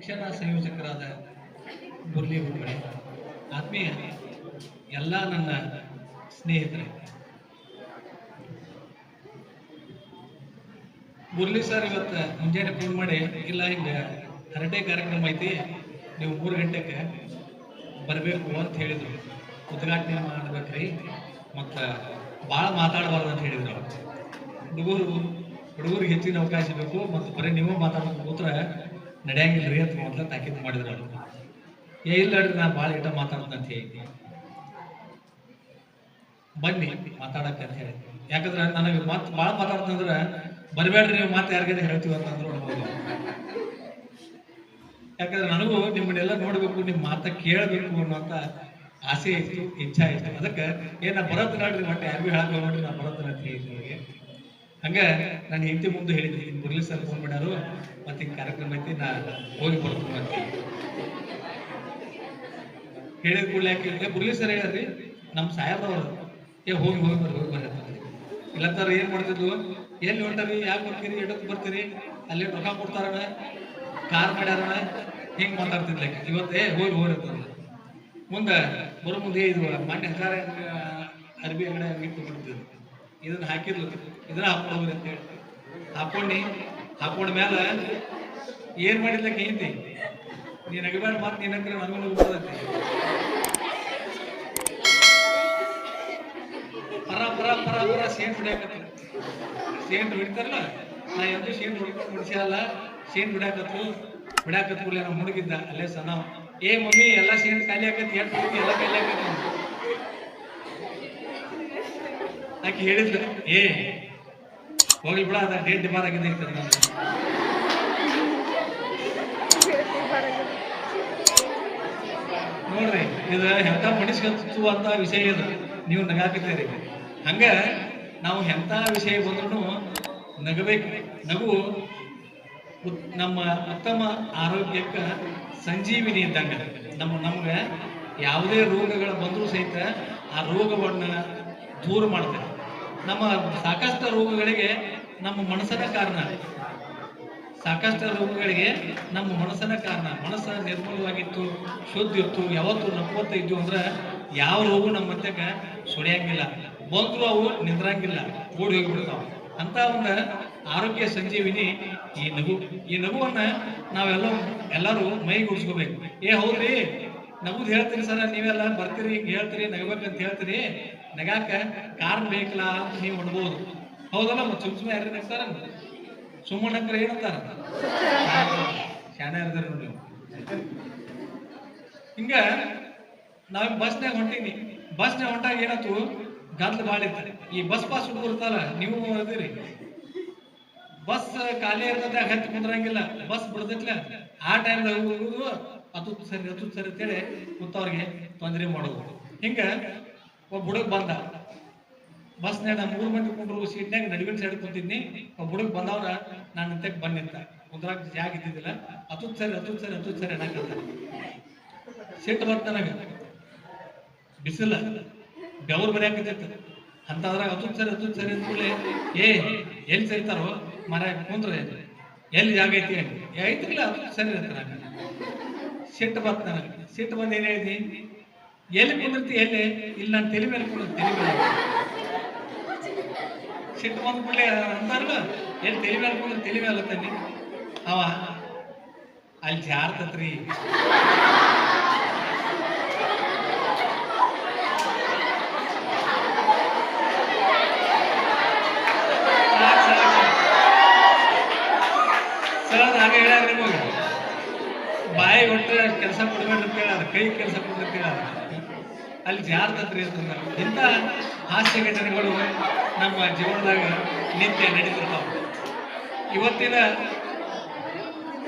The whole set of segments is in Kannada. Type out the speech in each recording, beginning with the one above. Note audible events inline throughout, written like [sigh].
ಶಿಕ್ಷಣ ಸಂಯೋಜಕರಾದ ಮುರಳಿ ಹುಬ್ಬಳ್ಳಿ ಆತ್ಮೀಯ, ಎಲ್ಲ ನನ್ನ ಸ್ನೇಹಿತರೆ. ಮುರಳಿ ಸರ್ ಇವತ್ತು ಮುಂಜಾನೆ ಫೋನ್ ಮಾಡಿ, ಇಲ್ಲ ಹಿಂಗೆ ಹರಟೆ ಕಾರ್ಯಕ್ರಮ ಐತಿ, ನೀವು ಮೂರು ಗಂಟೆಗೆ ಬರಬೇಕು ಅಂತ ಹೇಳಿದರು. ಉದ್ಘಾಟನೆ ಮಾಡ್ಬೇಕ್ರಿ, ಮತ್ತು ಭಾಳ ಮಾತಾಡಬಾರ್ದು ಅಂತ ಹೇಳಿದ್ರು. ಹುಡುಗರು, ಹುಡುಗರಿಗೆ ಹೆಚ್ಚಿನ ಅವಕಾಶ ಬೇಕು, ಮತ್ತು ಬರೀ ನೀವು ಮಾತಾಡೋದು ಕೂತ್ರೆ ನಡೆಯಂಗಿಲ್ಲ ರೀ ಅಂತ ಮೊದಲ ತಾಕೀತು ಮಾಡಿದ್ರು ಅವರು. ಏ, ಇಲ್ಲ ನಾನು ಭಾಳ ಇಟ ಮಾತಾಡ್ತೀನಿ ಅಂತ ಹೇಳಿ. ಬನ್ನಿ, ಮಾತಾಡಕ್ಕೆ ಅಂತ ಹೇಳಿ. ಯಾಕಂದ್ರೆ ನನಗೆ ಮತ್ತೆ ಭಾಳ ಮಾತಾಡ್ತಂದ್ರೆ ಬರಬೇಡ್ರಿ, ನೀವು ಮತ್ತೆ ಯಾರಿಗಾದ್ರೆ ಹೇಳ್ತೀವಿ ಅಂತಂದ್ರು ಅನ್ಬೋದು ಯಾಕಂದ್ರೆ ನನಗೂ ನಿಮ್ಮನ್ನೆಲ್ಲ ನೋಡ್ಬೇಕು, ನಿಮ್ಮ ಮಾತ ಕೇಳಬೇಕು ಅನ್ನೋಂಥ ಆಸೆ ಇತ್ತು, ಇಚ್ಛಾ ಇತ್ತು. ಅದಕ್ಕೆ ಏ, ನಾ ಬರೋದ್ ನೋಡ್ರಿ ಮತ್ತೆ ಯಾರಿಗೂ ಹೇಳಕ್ ಹೋಗ್ಬೇಡ್ರಿ, ನಾ ಬರೋದ್ ಅಂತ ಹೇಳಿದ್ದೆ ಅವ್ರಿಗೆ ಹಂಗ ನಾನು ಹೆಂಡತಿ ಮುಂದೆ ಹೇಳಿದ್ದೆ ಮುರಳಿ ಸರ್ ಫೋನ್ ಮಾಡ್ಯಾರು ಮತ್ತೆ ಕಾರ್ಯಕ್ರಮ ಐತಿ, ನಾ ಹೋಗಿ ಬರ್ತೀನಿ ಅಂತ ಹೇಳಿದ ಕೂಡಲೇ ಯಾಕೆ ಏ ಮುರಳಿ ಸರ್ ಹೇಳ್ರಿ ನಮ್ಮ ಸಾಹೇಬ್ರವರು ಏ, ಹೋಗಿ ಹೋಗಿ ಬರ್ರಿ ಹೋಗಿ ಬರ್ರಿ ಅಂತ ಏನ್ ಮಾಡ್ತಿದ್ವು ಎಲ್ಲಿ ಹೊಂಟರಿ, ಯಾಕೆ ಬರ್ತೀರಿ ಎಡಕ್ಕೆ ಬರ್ತೀರಿ, ಅಲ್ಲಿ ರೊಕ್ಕ ಕೊಡ್ತಾರಣ, ಕಾರ್ ಮಾಡ್ಯಾರಣ, ಹಿಂಗ್ ಮಾತಾಡ್ತಿದ್ಲ. ಇವತ್ತು, ಏ, ಹೋಗಿ ಹೋಗಿ ಅಂತಂದ್ಲು. ಮುಂದೆ, ಬರೋ ಮುಂದೆ ಇದು ಮಾನ್ಯ ಹಕಾರ ಅರ್ಬಿ ಅಂಗಡಿ ಇಟ್ಟು ಬಿಡ್ತಿದ್ರು ಇದನ್ನ ಹಾಕಿದ್ಲು. ಇದನ್ನ ಹಾಕೊಂಡು ಹೋಗ್ರಿ ಅಂತ ಹೇಳಿ. ಹಾಕೊಂಡಿ ಹಾಕೊಂಡ ಮೇಲೆ ಏನ್ ಮಾಡಿದ್ಲ ಕೇಂತಿ ನೀನ್ ಅಗಬೇಡ ಮಾತು ನೀನ್ ಹಂಗ್ರೆ ನನಗೂ ಬರ್ತೈತಿ ಪರ ಪರ ಪರ ಪರ, ಸೇಂಟ್ ಬಿಡಾಕತ್ತ ಸೇಂಟ್ ಹೊಡಿತಾರಲ್ಲ? ನಾ ಎಂದು ಸೇಂಟ್ ಹೊಡ್ಕೊಂಡು ಮುಡಿಸಲ್ಲ ಸೇಂಟ್ ಬಿಡಾಕತ್ತು ಹೊಡ್ಯಾಕತ್ ಕೂಡಲೇ ನಮ್ಮ ಹುಡುಗಿದ್ದ ಅಲ್ಲೇ ಸಣ್ಣ ಏ ಮಮ್ಮಿ, ಎಲ್ಲ ಸೇಂಟ್ ಖಾಲಿ ಆಕತಿ, ಎಷ್ಟು ಎಲ್ಲ ಖಾಲಿ ಆಕತಿ ಅಂತ. ಆಕೆ ಹೇಳಿದ್ಲು ಏ, ಹೋಗ್ಲಿ ಬಿಡ, ಅದ ಡೇಟ್ ಡಿಮಾರ್ ಆಗಿದೆ ನಾನು ನೋಡ್ರಿ, ಇದು ಎಂತ ಅಂತ ವಿಷಯ ಇದು. ನೀವು ನಗಾಕಿದ್ದೀರಿ. ಹಂಗ ನಾವು ಎಂತ ವಿಷಯ ಬಂದ್ರು ನಗಬೇಕು. ನಗು ನಮ್ಮ ಉತ್ತಮ ಆರೋಗ್ಯಕ್ಕೆ ಸಂಜೀವಿನಿ ಇದ್ದಂಗ. ನಮ್ಮ, ನಮ್ಗೆ ಯಾವುದೇ ರೋಗಗಳು ಬಂದರೂ ಸಹಿತ ಆ ರೋಗವನ್ನ ದೂರ ಮಾಡ್ತದೆ ನಮ್ಮ ಸಾಕಷ್ಟು ರೋಗಗಳಿಗೆ ನಮ್ಮ ಮನಸ್ಸನ ಕಾರಣ. ಸಾಕಷ್ಟು ರೋಗಗಳಿಗೆ ನಮ್ಮ ಮನಸ್ಸನ ಕಾರಣ. ಮನಸ್ಸ ನಿರ್ಮಲವಾಗಿತ್ತು, ಶುದ್ಧ ಇತ್ತು, ಯಾವತ್ತು ನಕ್ಕೋತ ಇದ್ವು ಅಂದ್ರೆ ಯಾವ ರೋಗ ನಮ್ಮ ಮಧ್ಯಕ್ಕೆ ಸುಳಿಯಂಗಿಲ್ಲ ಬಂದ್ರು ಅವು ನಿಂದ್ರಂಗಿಲ್ಲ, ಓಡಿ ಹೋಗಿಬಿಡ್ತಾವ. ಅಂತ ಒಂದು ಆರೋಗ್ಯ ಸಂಜೀವಿನಿ ಈ ನಗು. ಈ ನಗುವನ್ನ ನಾವೆಲ್ಲ, ಎಲ್ಲರೂ ಮೈಗೂಡಿಸ್ಕೋಬೇಕು. ಏ ಹೌದ್ರಿ, ನಗುದ್ ಹೇಳ್ತೀರಿ ಸರ, ನೀವೆಲ್ಲ ಬರ್ತೀರಿ ಹೇಳ್ತೀರಿ, ನಗಬೇಕಂತ ಹೇಳ್ತೀರಿ. ನಗಾಕ ಕಾರಣ ಬೇಕಲ್ಲ ಅಂತ ನೀವು ಅನ್ಬೋದು ಹೌದಲ್ಲ ಮತ್ತೆ ಸುಮ್ ಸುಮ್ಮನೆ ಯಾರು ನಗ್ತಾರ ಸುಮ್ಮನೆ ಅಂದ್ರೆ ಏನಂತಾರ ಶಾಣೆ ಇರ್ತಾರ ನೋಡಿ ಹಿಂಗ ನಾವ್ ಬಸ್ನಾಗ ಹೊಂಟೀನಿ. ಬಸ್ನಾಗ ಹೊಂಟಾಗ ಏನಾಯ್ತು? ಗದ್ಲ ಭಾಳ ಇತ್ತು. ಈ ಬಸ್ ಪಾಸ್ ಹುಡುಗರ್ತಲ್ಲ ನೀವು ಅದಿರಿ. ಬಸ್ ಖಾಲಿ ಇರ್ತದೆ ಹತ್ತಿ ಕುಂದ್ರಂಗಿಲ್ಲ. ಬಸ್ ಬಿಡ್ದೈತ್ಲ ಆ ಟೈಮ್ದಾಗ ಹೋಗುದು ಸರಿ, ಅದು ಸರಿ ಅಂತೇಳಿ ಕೂತವ್ರಿಗೆ ತೊಂದರೆ ಮಾಡೋದು. ಹಿಂಗ ಒಬ್ಬ ಹುಡುಗ ಬಂದ. ಬಸ್ನಾಗ ನಾನು ಮೂರು ಮಂದಿ ಕುಂಡ್ರು ಸೀಟ್ನಾಗ ನಡುವಿನ ಸೈಡ್ ಕುಂತಿದ್ನಿ. ಒಬ್ಬ ಹುಡುಗ ಬಂದವ್ರ, ನಾನು ನಿಂತಕ್ಕೆ ಬಂದಿದ್ದ ಕುಂದ್ರಾಗ ಜಾಗ ಇದ್ದಿದ್ದಿಲ್ಲ. ಅತುತ್ ಸರಿ ಅತುತ್ ಸರಿ ಅತುತ್ ಸರಿ ಅನ್ನಕಂತ ಸಿಟ್ಟು ಬರ್ತ ನನಗ. ಬಿಸಿಲ. ಬೆವರು ಬರೆಯಾಕತ್ತೈತಿ ಅಂತದ್ರಾಗ ಅತುತ್ ಸರಿ ಅತುತ್ ಸರಿ ಅಂದ್ಕೂಡ್ಲೆ ಏ, ಎಲ್ಲಿ ಸರಿತಾರೋ ಮರ ಕುಂದ್ರೆ ಎಲ್ಲಿ ಜಾಗ ಐತಿ ಐತಿಲ್ಲ ಅತುತ್ ಸರಿ ಅಂತ ಸಿಟ್ಟು ಬಂತ ನನಗೆ. ಸಿಟ್ಟು ಬಂದು ಏನೇ ಹೇಳಿದಿ ಎಲ್ಲಿ ಕುಂದಿರ್ತಿ ಎಲ್ಲಿ? ಇಲ್ಲಿ ನಾನು ತಲೆ ಮೇಲೆ ಕುಂದ್ರ ತಲೆ ಮೇಲೆ. ಸಿಟ್ಟು ಬಂದ ಕೂಡಲೇ ಅಂತಾರಲ್ಲ ಎಲ್ಲಿ ತಲೆ ಮೇಲೆ ಕುಂದ್ರ ತಲೆ ಮೇಲೆ ಅಲ್ಲತ್ತಾನೆ? ಅವ, ಅಲ್ಲಿ ಜಾರ್ತತ್ರಿ. ಸಾಕ್ ಸಾಕ್. ಸಾಕ್. ಸರ್ ಹಾಗೆ ಹೇಳ್ಯಾರ ನಿಮಗೆ. ಬಾಯಿ ಒಟ್ಟು ಕೆಲಸ ಕೊಡ್ಬೇಡ್ರಿ ಹೇಳ್ಯಾರ ಕೈ ಕೆಲಸ ಕೊಡ್ರಿ ಅಂತ ಅಲ್ಲಿ ಜಾರ್ತತ್ರಿ ಅಂತಂದ ಇಂಥ ಹಾಸ್ಯ ಘಟನೆಗಳು ನಮ್ಮ ಜೀವನದಾಗ ನಿತ್ಯ ನಡೀತಿರ್ತಾವ. ಇವತ್ತಿನ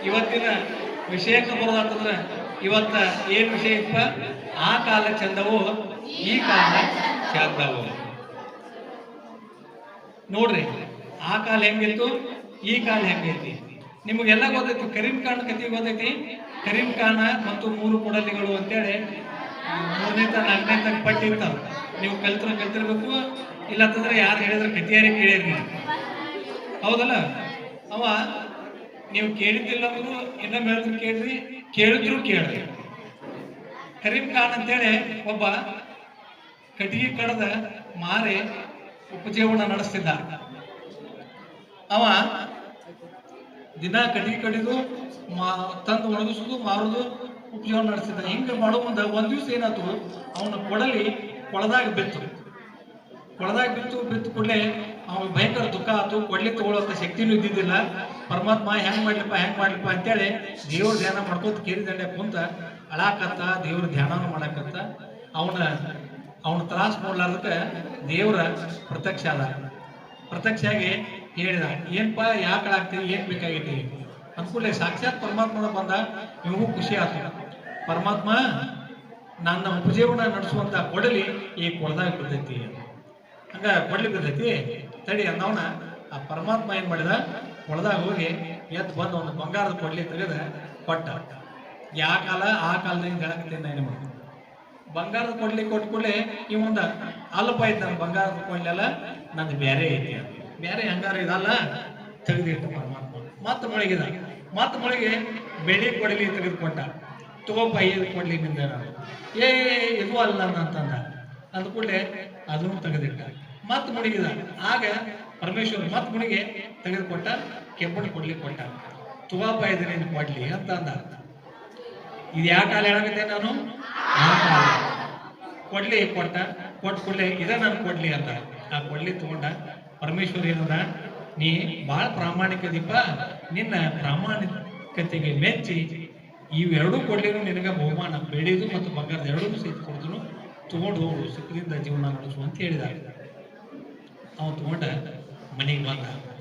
ಇವತ್ತಿನ ವಿಷಯಕ್ಕೆ ಬರೋದಂತಂದ್ರೆ ಇವತ್ತ ಏನ್ ವಿಷಯ ಇಪ್ಪ ಆ ಕಾಲ ಚಂದವು ಈ ಕಾಲ ಚಂದವು ನೋಡ್ರಿ, ಆ ಕಾಲ ಹೆಂಗಿತ್ತು ಈ ಕಾಲ ಹೆಂಗೈತಿ? ನಿಮಗೆಲ್ಲ ಗೊತ್ತೈತಿ ಕರೀಂ ಖಾನ್ ಕತಿ ಗೊತ್ತೈತಿ? ಕರೀಂ ಖಾನ ಮತ್ತು ಮೂರು ಕೊಡಲಿಗಳು ಅಂತೇಳಿ ಮೂರನೇ ತನ ನಾಲ್ಕನೇ ತನಕ ಪಟ್ಟಿ ಇರ್ತಾವ. ನೀವು ಕಲ್ತ್ರ ಕಲ್ತಿರ್ಬೇಕು ಇಲ್ಲ ಅಂತಂದ್ರೆ ಯಾರು ಹೇಳಿದ್ರೆ ಕತಿಯಾರಿ ಕೇಳಿರಿ ಹೌದಲ್ಲ? ಅವ ನೀವು ಕೇಳಿದ್ದಿಲ್ಲ ಅಂದ್ರು ಇನ್ನೊಮ್ಮೆ ಹೇಳಿದ್ರು ಕೇಳ್ರಿ, ಕೇಳಿದ್ರು ಕೇಳ್ರಿ. ಕರೀಂ ಖಾನ್ ಅಂತೇಳಿ ಒಬ್ಬ ಕಟಿಗೆ ಕಡದ ಮಾರಿ ಉಪಜೀವನ ನಡೆಸ್ತಿದ್ದ. ಅವ ದಿನ ಕಟಿಗೆ ಕಡಿದು ಮಾ, ತಂದು ಒಣಗಿಸುದು, ಮಾರೋದು ಉಪಜೀವನ ನಡೆಸಿದ ಹಿಂಗೆ ಮಾಡೋ ಮುಂದೆ ಒಂದ್ ದಿವಸ ಏನಾಯ್ತು? ಅವನ ಕೊಡಲಿ ಕೊಳದಾಗ ಬಿತ್ತು. ಕೊಳದಾಗ ಬಿತ್ತು ಬಿತ್ತು ಕೂಡಲೇ ಅವ್ನಿಗೆ ಭಯಂಕರ ದುಃಖ ಆಯ್ತು ಕೊಡ್ಲಿ ತಗೊಳ್ಳೋಂಥ ಶಕ್ತಿನೂ ಇದ್ದಿದ್ದಿಲ್ಲ. ಪರಮಾತ್ಮ ಹೆಂಗ್ ಮಾಡ್ಲಿಪ್ಪ ಹೆಂಗ್ ಮಾಡ್ಲಿಪ್ಪ ಅಂತೇಳಿ ದೇವ್ರ ಧ್ಯಾನ ಮಾಡ್ಕೋತ ಕೇರಿ ದಂಡೆ ಕುಂತ ಅಳಾಕತ್ತ, ದೇವ್ರ ಧ್ಯಾನನೂ ಮಾಡಾಕತ್ತ. ಅವನ ಅವನ ತ್ರಾಸ ನೋಡ್ಲಾರ್ದಕ್ಕೆ ದೇವ್ರ ಪ್ರತ್ಯಕ್ಷ ಅದ. ಪ್ರತ್ಯಕ್ಷ ಆಗಿ ಹೇಳಿದ, ಏನ್ಪ, ಯಾಕೆ ಆಗ್ತೀವಿ ಏನ್ ಬೇಕಾಗೈತಿ ಅಂದ್ಕೂಡ್ಲೆ ಸಾಕ್ಷಾತ್ ಪರಮಾತ್ಮನ ಬಂದ ನಿಮಗೂ ಖುಷಿ ಆಯ್ತು ಪರಮಾತ್ಮ ನನ್ನ ಉಪಜೀವನ ನಡೆಸುವಂತ ಕೊಡಲಿ ಈ ಕೊಳದಾಗ ಬಿದ್ದೈತಿ ಹಂಗ ಕೊಡಲಿ ಬಿದ್ದೈತಿ ತಡಿ ಅಂದವನ ಆ ಪರಮಾತ್ಮ ಏನ್ ಮಾಡಿದ? ಕೊಳದಾಗ ಹೋಗಿ ಎತ್ ಬಂದು ಒಂದು ಬಂಗಾರದ ಕೊಡ್ಲಿ ತೆಗೆದ ಕೊಟ್ಟ. ಯಾವ ಕಾಲ, ಆ ಕಾಲದಿಂದ ಹೇಳಕತ್ತೇನೆ ನಿಮಗೆ ಬಂಗಾರದ ಕೊಡ್ಲಿ ಕೊಟ್ಟ ಕೂಡಲೇ ಇವಂದ ಅಲ್ಪ ಐತೆ ನನ್ನ ಬಂಗಾರದ ಕೊಡ್ಲೆಲ್ಲ ನಂದು ಬೇರೆ ಐತಿ ಬೇರೆ ಹಂಗಾರ ಇದಲ್ಲ? ತೆಗೆದಿಟ್ಟ ಪರಮಾತ್ಮ. ಮತ್ತೆ ಮೊಳಗಿದ. ಮತ್ತೆ ಮೊಳಗೆ ಬೆಳಿ ಕೊಡಲಿ ತೆಗೆದುಕೊಟ್ಟ ತಗೋಪ ಇದು ಕೊಡ್ಲಿ ನಾನು ಏ, ಇದು ಅಲ್ಲ ಅಂತಂದ ಅಂದ. ಕೂಡಲೇ ಅದನ್ನು ತೆಗೆದಿಟ್ಟ. ಮತ್ ಮುಳುಗಿದ ಆಗ ಪರಮೇಶ್ವರ್ ಮತ್ ಮುಳುಗಿ ತೆಗೆದುಕೊಟ್ಟ, ಕೆಂಪಣ್ಣ ಕೊಡ್ಲಿ ಕೊಟ್ಟ. ತುವಾಪ ಇದು ನೀನು ಕೊಡ್ಲಿ ಅಂತ ಅಂದ. ಇದು ಯಾವ ಕಾಲ ಹೇಳಬಿದ್ದೆ ನಾನು. ಕೊಡ್ಲಿ ಕೊಟ್ಟ. ಕೊಟ್ಟು ಕೂಡಲೇ ಇದ ನಾನು ಕೊಡ್ಲಿ ಅಂತ. ಆ ಕೊಡ್ಲಿ ತಗೊಂಡ ಪರಮೇಶ್ವರ್ ಏನದ? ನೀ ಬಹಳ ಪ್ರಾಮಾಣಿಕದೀಪ ನಿನ್ನ ಪ್ರಾಮಾಣಿಕತೆಗೆ ಮೆಚ್ಚಿ ಇವೆರಡೂ ಕೊಡ್ಲಿನೂ ನಿನಗೆ ಬಹುಮಾನ. ಬೆಳೆದು ಮತ್ತು ಬಂಗಾರದ ಎರಡೂ ಸಹಿತ ಕೊಡ್ತನು ತಗೊಂಡು ಹೋಗು. ಸುಖದಿಂದ ಜೀವನ ನಡೆಸು ಅಂತ ಹೇಳಿದ ಅವನು ತಗೊಂಡ ಮನೆಗೆ ಬಂದ.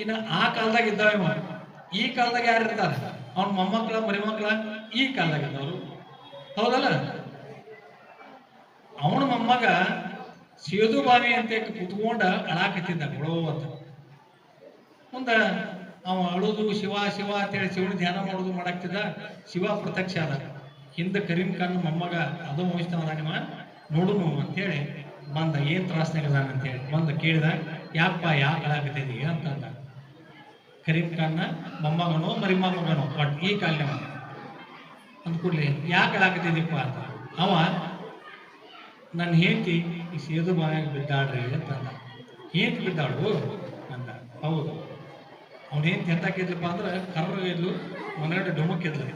ಇನ್ನು ಆ ಕಾಲದಾಗ ಇದ್ದಾವೆ ಈ ಕಾಲದಾಗ ಯಾರು ಇರ್ತಾರ? ಅವನ ಮೊಮ್ಮಕ್ಕಳ, ಮರಿಮಕ್ಕಳ, ಈ ಕಾಲದಾಗ ಇದ್ದವರು. ಹೌದಲ್ಲ? ಅವನ ಮೊಮ್ಮಗ ಸೇದು ಬಾವಿ ಅಂತ ಕುತ್ಕೊಂಡ ಅಳಾಕತ್ತಿದ್ದ. ಅಂತ. ಮುಂದ ಅವ ಅಳುದು ಶಿವ ಶಿವ ಅಂತೇಳಿ ಶಿವನ ಧ್ಯಾನ ಮಾಡೋದು ಮಾಡಾಕ್ತಿದ್ದ ಶಿವ ಪ್ರತ್ಯಕ್ಷ ಅದ ಹಿಂದೆ ಕರೀಂ ಖಾನ್ ಮೊಮ್ಮಗ ಅದು ಮೋಹಿಸ್ತವದಾನಿವ ನೋಡುನು ಅಂತೇಳಿ ಬಂದ. ಏನ್ ಅದಾನ ಅಂತೇಳಿ ಬಂದ, ಕೇಳಿದ ಯಾಕಪ್ಪ ಯಾಕೆ ಅಂತ ಅಂತಂದ ಕರೀಂ ಖಾನ್ನ ಮೊಮ್ಮಗನೋ ಮರಿಮೊಮ್ಮಗನೋ ಬಟ್ ಈ ಅಂತ ಅಂದ್ಕೂಡ್ಲಿ ಯಾಕೆ ಅಳಾಕತ್ತಿದ್ದೀಪ್ಪ ಅಂತ. ಅವ, ನನ್ನ ಹೆಂಡತಿ, ಈ ಸೇದು ಬಾಯಾಗ ಬಿದ್ದಾಡ್ರಿ ಅಂತಂದ ಹೆಂಡತಿ ಬಿದ್ದಾಳು? ಅಂದ. ಹೌದು. ಅವ್ನ ಏನು ಎಂತಾಕಿದ್ಲಪ್ಪ ಅಂದ್ರೆ ಕರ್ರ ಇದ್ಲು ಒಂದೆರಡು ಡುಮಕ್ಕಿದ್ಲು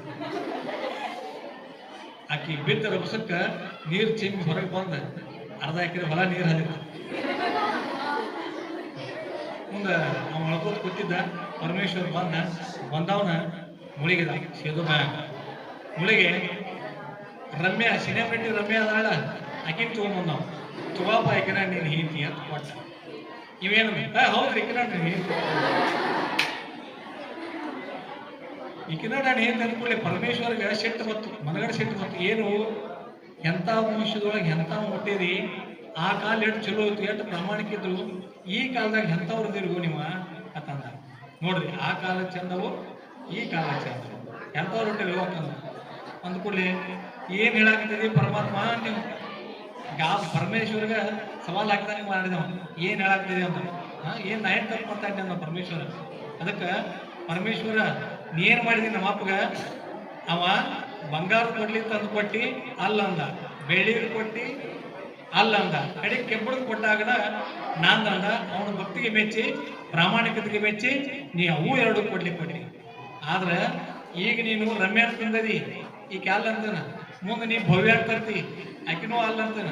ಆಕಿ ಬಿದ್ದ ರಭಸಕ್ಕ ನೀರು ಚಿಮ್ಮಿ ಹೊರಗೆ ಬಂದ. ಅರ್ಧ ಎಕರೆ ಹೊಲ ನೀರು ಹಾಕಿದ ಮುಂದ ಅವ ಅಳ್ಕೋತ ಕೂತಿದ್ದ, ಪರಮೇಶ್ವರ್ ಬಂದ, ಬಂದವನ ಮುಳುಗಿದ. ಸೇದು ಮುಳಿಗೆ ರಮ್ಯ ಸಿನಿಮೆಟ್ಟಿ ರಮ್ಯಾ ಅದಾಳ, ಆಕಿನ ತಗೊಂಡ್ ನಾವು ತುಗಾಪ ಆಕಿನ ನೀನು ಹಿಂತಿ ಅಂತ ಕೊಟ್ಟ. ಇವೇನು ಹೌದ್ರಿ ಇಕನ ನೀನು ಈಕಿನ ನಾನು ಏನು ಅನ್ಕೊಳ್ಳಿ ಪರಮೇಶ್ವರ್ಗೆ ಸಿಟ್ಟು ಹೊತ್ತು ಮನಗಡೆ ಸಿಟ್ಟು ಬತ್ತು ಏನು? ಎಂಥ ಮನುಷ್ಯದೊಳಗೆ ಎಂಥ ಹುಟ್ಟಿರಿ ಆ ಕಾಲ ಎಷ್ಟು ಚಲೋ ಇತ್ತು, ಎಷ್ಟು ಪ್ರಾಮಾಣಿಕ ಇದ್ರು ಈ ಕಾಲದಾಗ ಎಂಥವ್ರು ಇದಿರ್ಗು ನಿಮ್ಮ ಅಂತಂದ ನೋಡ್ರಿ, ಆ ಕಾಲ ಚಂದವು, ಈ ಕಾಲ ಚಂದ ಎಂಥವ್ರು ಹೊಟ್ಟೆ ಅಂತಂದ ಅಂದ್ಕೊಳ್ಳಿ ಏನ್ ಹೇಳಾಕತ್ತೀರಿ ಪರಮಾತ್ಮ? ನೀವು ಗಾ ಪರಮೇಶ್ವರ್ಗ ಸವಾಲ್ ಹಾಕ್ತಾನೆ ಮಾಡಿದವ ಏನ್ ಹೇಳಾಕ್ತೀರಿ ಅಂತ ಹಾ, ಏನ್ ನಾ ಏನು ತಪ್ಪು ಪರಮೇಶ್ವರ. ಅದಕ್ಕೆ ಪರಮೇಶ್ವರ ನೀ ಏನ್ ಮಾಡಿದಿ ನಮ್ಮ ಅಪ್ಪಗ. ಅವ ಬಂಗಾರ ಕೊಡ್ಲಿ ತಂದು ಕೊಟ್ಟಿ ಅಲ್ಲ ಅಂದ. ಬೆಳ್ಳಿ ಕೊಟ್ಟಿ ಅಲ್ಲ ಅಂದ. ಕಡೆ ಕೆಬ್ಬಳದ ಕೊಟ್ಟಾಗನ ನಾಂದಂದ ಅವನ ಭಕ್ತಿಗೆ ಮೆಚ್ಚಿ, ಪ್ರಾಮಾಣಿಕತೆಗೆ ಮೆಚ್ಚಿ ನೀ ಅವು ಎರಡು ಕೊಡ್ಲಿ ಕೊಟ್ಟಿ. ಆದ್ರೆ ಈಗ ನೀನು ರಮ್ಯ ತಿಂದದಿ. ಈ ಕ್ಯಾಲ್ ಮುಂದೆ ನೀ ಭವ್ಯ ಅಂತ ತರ್ತಿ. ಆಕಿನೂ ಅಲ್ಲ ಅಂತಾನ.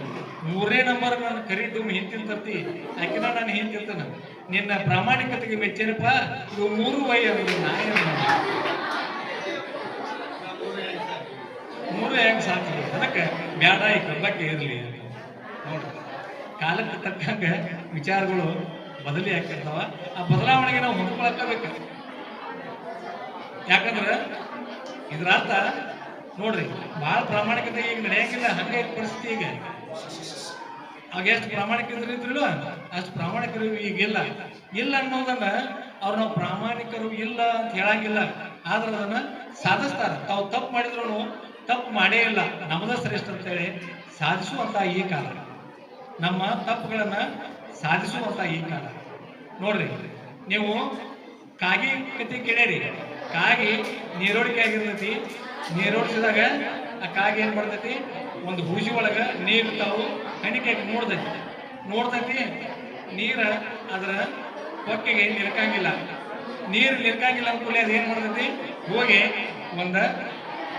ಮೂರನೇ ನಂಬರ್ ನಾನು ಕರಿ ಡುಮ್ ಹಿಂತಿಲ್ ತರ್ತಿ. ಆಕಿನ ನಾನು ಹಿಂತಿರ್ತಾನ ನಿನ್ನ ಪ್ರಾಮಾಣಿಕತೆಗೆ ಮೆಚ್ಚೇನಪ್ಪ? ಇವು ಮೂರು ವೈ ಅವರು ನಾಯ ಮೂರು ಹೆಂಗ್ ಸಾಕು ಅದಕ್ಕೆ ಬ್ಯಾಡ, ಈ ಕಬ್ಬಕ್ಕೆ ಇರಲಿ ನೋಡ್ರಿ ಕಾಲಕ್ಕೆ ತಕ್ಕಂಗೆ ವಿಚಾರಗಳು ಬದಲಿ ಆಗ್ತಿರ್ತಾವ. ಆ ಬದಲಾವಣೆಗೆ ನಾವು ಹೊಂದ್ಕೊಳಕ್ಕಬೇಕು ಯಾಕಂದ್ರೆ ಇದ್ರ ಅರ್ಥ ನೋಡ್ರಿ ಬಹಳ ಪ್ರಾಮಾಣಿಕತೆ ಈಗ ನಡೆಯಂಗಿಲ್ಲ, ಹಂಗೆ ಪರಿಸ್ಥಿತಿ ಈಗ. ಆಗ ಎಷ್ಟು ಪ್ರಾಮಾಣಿಕರು ಇದ್ರಿಲ್ಲ, ಅಷ್ಟು ಪ್ರಾಮಾಣಿಕರು ಈಗಿಲ್ಲ ಇಲ್ಲ. ಅನ್ನೋದನ್ನ ಅವ್ರು ನಾವು ಪ್ರಾಮಾಣಿಕರು ಇಲ್ಲ ಅಂತ ಹೇಳಂಗಿಲ್ಲ. ಆದ್ರೆ ಅದನ್ನ ಸಾಧಿಸ್ತಾರೆ. ತಾವು ತಪ್ಪು ಮಾಡಿದ್ರು ತಪ್ಪು ಮಾಡೇ ಇಲ್ಲ. ನಮ್ಮದ ಶ್ರೇಷ್ಠ ಅಂತೇಳಿ ಸಾಧಿಸುವಂತ ಈ ಕಾಲ. ನಮ್ಮ ತಪ್ಪುಗಳನ್ನ ಸಾಧಿಸುವಂತ ಈ ಕಾಲ. ನೋಡ್ರಿ, ನೀವು ಕಾಗಿ ಕತಿ ಕೇಳೇರಿ ಕಾಗಿ ನೀರೋಡಿಕೆ ಆಗಿರ್ತೈತಿ. ನೀರೋಡಿಸಿದಾಗ ಆ ಕಾಗಿ ಏನು ಮಾಡ್ತೈತಿ ಒಂದು ಹೂಜಿ ಒಳಗ ನೀರು ತಾವು ಹಣಿಕೆ ನೋಡ್ತೈತಿ. ನೋಡ್ತೈತಿ, ನೀರು ಅದರ ಹೊಕ್ಕೆಗೆ ನಿಲ್ಕಂಗಿಲ್ಲ ನೀರು ನಿಲ್ಕಂಗಿಲ್ಲ ಅಂದ್ಕೂಲೆ ಅದು ಏನು ಮಾಡ್ತೈತಿ? ಹೋಗಿ ಒಂದು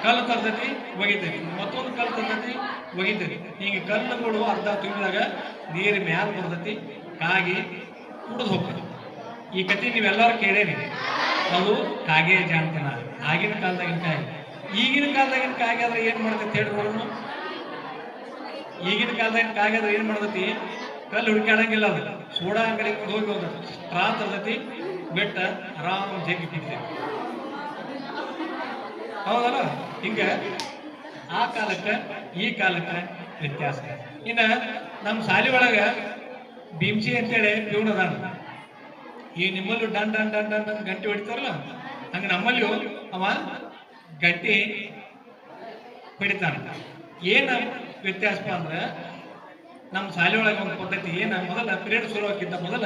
ಕಲ್ಲು ತರ್ತೈತಿ, ಒಗಿತೈತಿ. ಮತ್ತೊಂದು ಕಲ್ಲು ತರ್ತೈತಿ, ಒಗಿತೈತಿ. ಹಿಂಗೆ ಕಲ್ಲುಗಳು ಅರ್ಧ ತುಂಬಿದಾಗ ನೀರು ಮ್ಯಾಲ ಬರ್ತೈತಿ, ಕಾಗಿ ಕುಡಿದು ಹೋಗ್ತೈತಿ. ಈ ಕತೆ ನೀವೆಲ್ಲರೂ ಕೇಳೇರಿ. ಅದು ಕಾಗೆ ಜಾಣ್ತನ. ಆಗಿನ ಕಾಲದಾಗಿನ ಕಾಯಿ? ಈಗಿನ ಕಾಲದಾಗಿನ ಕಾಗೆ ಆದ್ರೆ ಏನ್ ಮಾಡ್ತೈತಿ ಹೇಳಿ ನೋಡೋಣ ಈಗಿನ ಕಾಲದಾಗಿನ ಕಾಗೆ ಆದ್ರೆ ಏನ್ ಮಾಡ್ತೈತಿ? ಕಲ್ಲು ಹುಡುಕಾಡಂಗಿಲ್ಲ ಅದು. ಸೋಡಾ ಅಂಗಡಿ ಹೋಗಿ ಒಂದು ಸ್ಟ್ರಾ ತರ್ತೈತಿ. ಬೆಟ್ಟ ಆರಾಮ್ ಜಗ್ಗಿ ಹೌದಲ್ಲ? ಹಿಂಗ ಆ ಕಾಲಕ್ಕೆ ಈ ಕಾಲಕ್ಕೆ ವ್ಯತ್ಯಾಸ. ಇನ್ನ ನಮ್ಮ ಶಾಲೆ ಒಳಗ ಭೀಮ್ಸಿ ಅಂತೇಳಿ ಪ್ಯೂನ್ ಅದಾನ. ಈ ನಿಮ್ಮಲ್ಲೂ ಡನ್ ಡನ್ ಡನ್ ಡನ್ ಡನ್ ಗಂಟೆ ಹೊಡಿತಾರಲ್ಲ ಹಂಗ ನಮ್ಮಲ್ಲೂ ಅವ ಗಂಟೆ ಹೊಡಿತಾನ ಏನ ವ್ಯತ್ಯಾಸಪ್ಪ ಅಂದ್ರೆ ನಮ್ಮ ಶಾಲೆ ಒಳಗೆ ಒಂದು ಪದ್ಧತಿ ಏನ ಮೊದಲ ಪಿರಿಯಡ್ ಶುರು ಆಗಿದ್ದ ಮೊದಲ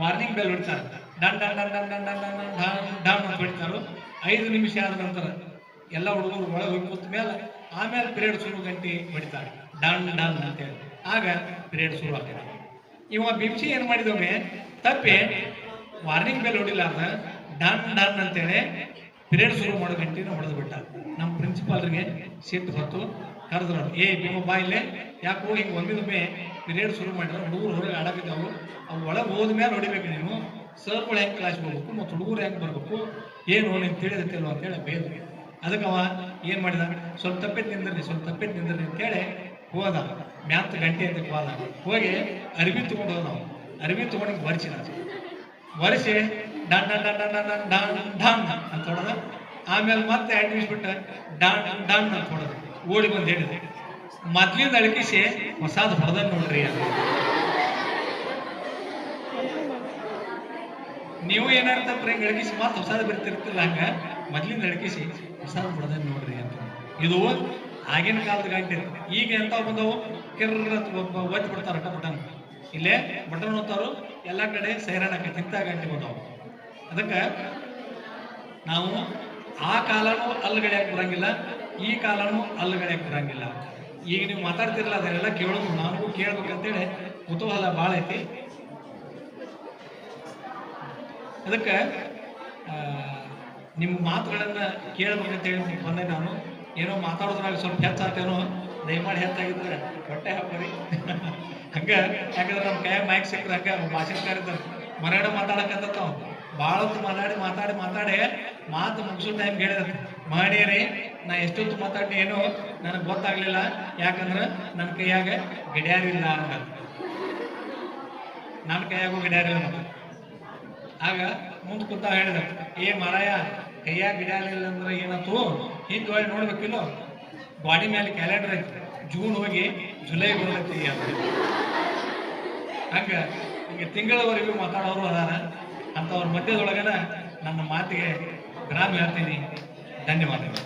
ವಾರ್ನಿಂಗ್ ಬೆಲ್ ಹೊಡಿತಾರೆ ಡನ್ ಡನ್ ಡನ್ ಡನ್ ಡನ್ ಡನ್ ಡನ್ ಡನ್ ಡನ್ ಅಂತ ಹೊಡಿತಾರು ಐದು ನಿಮಿಷ ಆದ ನಂತರ ಎಲ್ಲ ಹುಡುಗರು ಒಳಗೆ ಹೋಗಿ ಕೂತ ಮೇಲೆ ಆಮೇಲೆ ಪಿರಿಯಡ್ ಶುರು ಗಂಟೆ ಹೊಡಿತಾರೆ ಡನ್ ಡನ್ ಅಂತೇಳಿ ಆಗ ಪಿರಿಯಡ್ ಶುರು ಆಗ್ತದೆ ಇವ ಬಿಂಸಿ ಏನ್ ಮಾಡಿದೊಮ್ಮೆ ತಪ್ಪಿ ವಾರ್ನಿಂಗ್ ಬೆಲ್ ಹೊಡಿಲಾರ್ದ ಡನ್ ಡನ್ ಅಂತೇಳಿ ಪಿರಿಯಡ್ ಶುರು ಮಾಡೋ ಗಂಟೆನ ಹೊಡೆದು ಬಿಟ್ಟ ನಮ್ಮ ಪ್ರಿನ್ಸಿಪಾಲ್ರಿಗೆ ಸಿಟ್ಟು ಹೊತ್ತು, ಕರೆದ್ರು ಏ ನಿಮ್ಮ ಬಾಯಿಲೆ ಯಾಕೋ ಹಿಂಗೆ ಒಂದಿನೊಮ್ಮೆ ಪಿರಿಯಡ್ ಶುರು ಮಾಡಿದ್ರೆ, ಹುಡುಗರು ಹೊರಗೆ ಆಡಕತ್ತಾವು ಅವು ಒಳಗೆ ಹೋದ ಮೇಲೆ ಹೊಡಿಬೇಕು ನೀನು. ಸರ್ಗಳು ಹೆಂಗೆ ಕ್ಲಾಸ್ ಹೋಗ್ಬೇಕು ಮತ್ತು ಹುಡುಗರು ಹೆಂಗೆ ಬರ್ಬೇಕು? ಏನು ನೀನು ತಿಳಿದತ್ತಿಲ್ವ ಅಂತೇಳಿ ಬೇದ ಅದಕ್ಕೆ ಅವ ಏನು ಮಾಡಿದ, ಸ್ವಲ್ಪ ತಪ್ಪೇ ನಿಂದ್ರಿ ಸ್ವಲ್ಪ ತಪ್ಪಿತ್ತು ನಿಂದ್ರಿ ಅಂತೇಳಿ ಹೋದ. ಮ್ಯಾತ್ ಗಂಟೆ ಅಂತ ಹೋದ. ಹೋಗಿ ಅರಿವಿ ತೊಗೊಂಡು ಹೋದ ನಾವು. ಅರ್ಬಿ ತೊಗೊಂಡು ಬರ್ಸಿದ ಒರೆಸಿ. ಡನ್ ಡನ್ ಡನ್ ಡನ್ ಡನ್ ಡನ್ ಅಂತ ಹೊಡೆದ, ಆಮೇಲೆ ಮತ್ತೆ ಎರಡು ಬಿಟ್ಟು ಡನ್ ಡನ್ ಅಂತ ಹೊಡೆದು ಓಡಿ ಬಂದು ಹೇಳಿದೆ. ಮೊದ್ಲಿಂದ ಅಳಕಿಸಿ ಹೊಸಾದ್ ಹೊಡೆದ ನೋಡ್ರಿ ಅಂತ. ನೀವು ಏನಾರು ಹಿಂಗೆ ಅಳಕಿಸಿ, ಮತ್ತೆ ಹೊಸಾದ ಬರ್ತಿರ್ತಿಲ್ಲ ಹಂಗ, ಮೊದ್ಲಿಂದ ಅಳಕಿಸಿ ಹೊಸಾದ ಹೊಡೆದ ನೋಡ್ರಿ ಅಂತ. ಇದು ಆಗಿನ ಕಾಲದ ಗಂಟೆ ಈಗ ಎಂತ ಬಂದವು? ಕಿರ್ರ ಒತ್ತಿ ಬಿಡ್ತಾರ ಬಟನ್ ಇಲ್ಲೇ ಬಟನ್ ಒತ್ತಾರು ಎಲ್ಲ ಕಡೆ ಇಂಥ ಗಂಟೆ ಬಂದವು ಅದಕ್ಕೆ ನಾವು ಆ ಕಾಲನೂ ಅಲ್ಲಗಡೆಯಕ್ಕೆ ಬರಂಗಿಲ್ಲ, ಈ ಕಾಲನೂ ಅಲ್ಲಗಡೆಯಕ್ಕೆ ಬರಂಗಿಲ್ಲ. ಈಗ ನೀವು ಮಾತಾಡ್ತಿರಲ್ಲ ಅದನ್ನೆಲ್ಲ ಕೇಳೋದು ನನಗೂ ಕೇಳ್ಬೇಕಂತೇಳಿ ಕುತೂಹಲ ಭಾಳ ಐತಿ. ಅದಕ್ಕೆ ನಿಮ್ಮ ಮಾತುಗಳನ್ನ ಕೇಳ್ಬೇಕಂತೇಳಿ ಬಂದೆ ನಾನು. ಏನೋ ಮಾತಾಡೋದ್ರಾಗ ಸ್ವಲ್ಪ ಹೆಚ್ಚಾಗ್ತೇನೋ, ದಯಮಾಡಿ ಹೆಚ್ಚಾಗಿದ್ರೆ ಹೊಟ್ಟೆ ಹಾಕೋರಿ [laughs] ಹಂಗ, ಯಾಕಂದ್ರೆ ನಮ್ಮ ಕೈಯಾಗ ಮೈಕ್ ಸಿಕ್ಕರೆ ಹಂಗ ಭಾಷಣಕಾರ ಮಾತಾಡಕತ್ತಾವ ಭಾಳ ಹೊತ್ತು ಮಾತಾಡಿ ಮಾತಾಡಿ ಮಾತಾಡಿ ಮಾತು ಮುಗಿಸೋ ಟೈಮ್ ಹೇಳಿದ. ಮಾಡೀರಿ ನಾ ಎಷ್ಟೊತ್ತು ಮಾತಾಡಿ ಏನು ನನಗೆ ಗೊತ್ತಾಗ್ಲಿಲ್ಲ. ಯಾಕಂದ್ರೆ ನನ್ನ ಕೈಯಾಗ ಗಡಿಯಾರ ಇಲ್ಲ ಅಂತ ನನ್ನ ಕೈಯಾಗೂ ಗಡಿಯಾರ ಇಲ್ಲ ಆಗ ಮುಂದೆ ಕೂತ ಹೇಳಿದ. ಏ ಮಾರಾಯ, ಕೈಯಾಗ ಗಿಡ್ಯಾರಿಲ್ಲ ಅಂದ್ರೆ ಏನತ್ತು ಹಿಂದ್ ಹೋಗಿ ನೋಡ್ಬೇಕಿಲ್ಲೋ? ಬಾಡಿ ಮೇಲೆ ಕ್ಯಾಲೆಂಡರ್ ಐತಿ. ಜೂನ್ ಹೋಗಿ ಜುಲೈ ಬರ್ತೈತಿ ಅಂತ ಹಂಗ ಹಿಂಗೆ ತಿಂಗಳವರೆಗೂ ಮಾತಾಡೋರು ಅದಾರ. ಅಂಥವ್ರ ಮಧ್ಯದೊಳಗನ ನನ್ನ ಮಾತಿಗೆ ಗ್ರಾಮ ಹೇಳ್ತೀನಿ. ಧನ್ಯವಾದಗಳು.